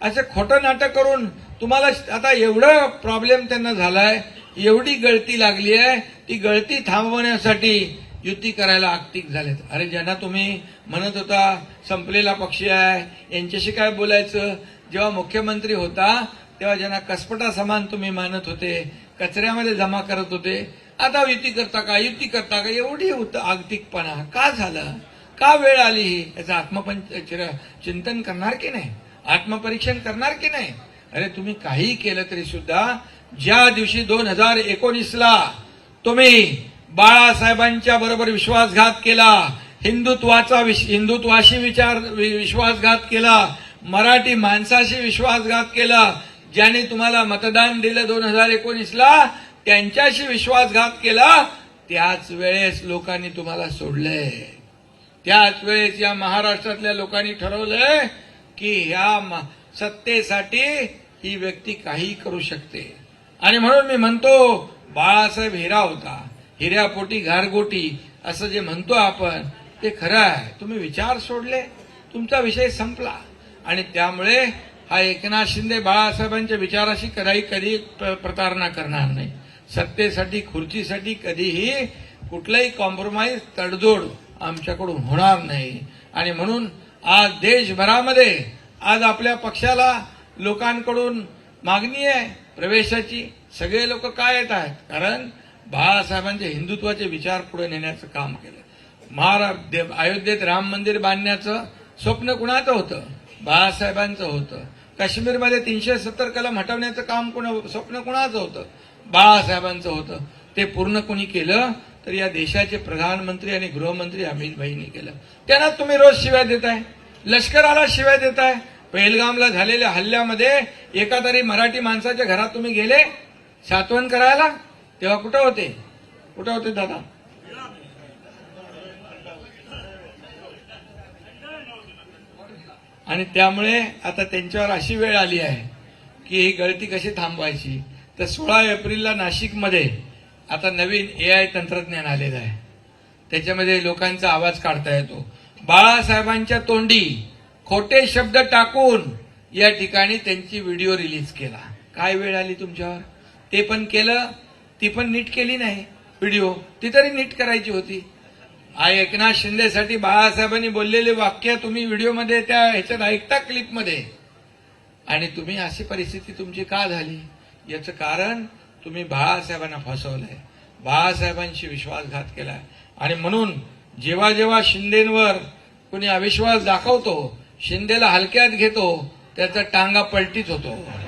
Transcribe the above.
असं खोटं नाटक करून तुम्हाला आता एवढं प्रॉब्लेम त्यांना झालाय एवढी गळती लागली आहे ती गळती थांबवण्यासाठी युती करायला आक्तिक झालेत. अरे ज्यांना तुम्ही म्हणत होता संपलेला पक्षी आहे यांच्याशी काय बोलायचं? जेव्हा मुख्यमंत्री होता तेव्हा ज्यांना कसपटा समान तुम्ही मानत होते कचऱ्यामध्ये जमा करत होते आता युती करता का? युती करता का? एवढी होत आगतिकपणा का झालं? का वेळ आली ही? याचं आत्मपंच चिंतन करणार की नाही? आत्मपरीक्षण करणार की नाही? अरे तुम्ही काही केलं तरी सुद्धा ज्या दिवशी दोन हजार एकोणीसला तुम्ही बाळासाहेबांच्या बरोबर विश्वासघात केला हिंदुत्वाचा विश- हिंदुत्वाशी विचार विश्वासघात केला मराठी माणसाशी विश्वासघात केला ज्याने तुम्हाला मतदान दिलं दोन हजार एकोणीसला त्यांच्याशी विश्वासघात केला त्याच वेळेस लोकांनी तुम्हाला सोडलंय. त्याच वेळेस या महाराष्ट्रातल्या लोकांनी ठरवलंय की ह्या सत्तेसाठी ही व्यक्ती काही करू शकते. आणि म्हणून मी म्हणतो बाळासाहेब हिरा होता. हिऱ्यापोटी घारगोटी असं जे म्हणतो आपण ते खरं आहे. तुम्ही विचार सोडले तुमचा विषय संपला. आणि त्यामुळे हा एकनाथ शिंदे बाळासाहेबांच्या विचाराशी कधी कधी प्र- प्रतारणा करणार नाही. सत्तेसाठी खुर्चीसाठी कधीही कुठलाही कॉम्प्रोमाइज तडजोड आमच्याकडून होणार नाही. आणि म्हणून आज देशभरामध्ये आज आपल्या पक्षाला लोकांकडून मागणी आहे प्रवेशाची. सगळे लोक काय येत आहेत? कारण बाळासाहेबांचे हिंदुत्वाचे विचार पुढे नेण्याचं काम केलं. महारा दे- अयोध्येत राम मंदिर बांधण्याचं स्वप्न कुणाचं होतं? बाळासाहेबांचं होतं. काश्मीरमध्ये तीनशे सत्तर कलम हटवण्याचं काम कुणा स्वप्न कुणाचं होतं? बाळासाहेबांचं होतं. ते पूर्ण कोणी केलं? तर या देशाचे प्रधानमंत्री आणि गृहमंत्री अमित भाईंनी केलं. त्यांना तुम्ही रोज शिव्या देताय. लष्कराला शिव्या देताय. पहलगामला झालेल्या हल्ल्यामध्ये एका तरी मराठी माणसाच्या घरात तुम्ही गेले सातवण करायला तेव्हा कुठं होते? कुठं होते दादा? आणि त्यामुळे आता त्यांच्यावर अशी वेळ आली आहे की ही गळती कशी थांबवायची? तर सोळा एप्रिलला नाशिकमध्ये आता नवीन ए आय तंत्रज्ञान आलेलं आहे. त्याच्यामध्ये लोकांचा आवाज काढता येतो. बाळासाहेबांच्या तोंडी खोटे शब्द टाकून या ठिकाणी त्यांची व्हिडिओ रिलीज केला. काय वेळ आली तुमच्यावर? ते पण केलं ती पण नीट केली नाही. व्हिडिओ ती तरी नीट करायची होती. आ एकनाथ शिंदेसाठी बाळासाहेबांनी बोललेले वाक्य तुम्ही व्हिडिओमध्ये त्या ह्याच्यात ऐकता क्लिपमध्ये आणि तुम्ही अशी परिस्थिती तुमची का झाली? याचं कारण तुम्ही बाळासाहेबांना फसवलंय. बाळासाहेबांशी विश्वासघात केलाय. आणि म्हणून जेव्हा जेव्हा शिंदेवर कुणी अविश्वास दाखवतो शिंदेला हलक्यात घेतो त्याचा टांगा पलटीत होतो.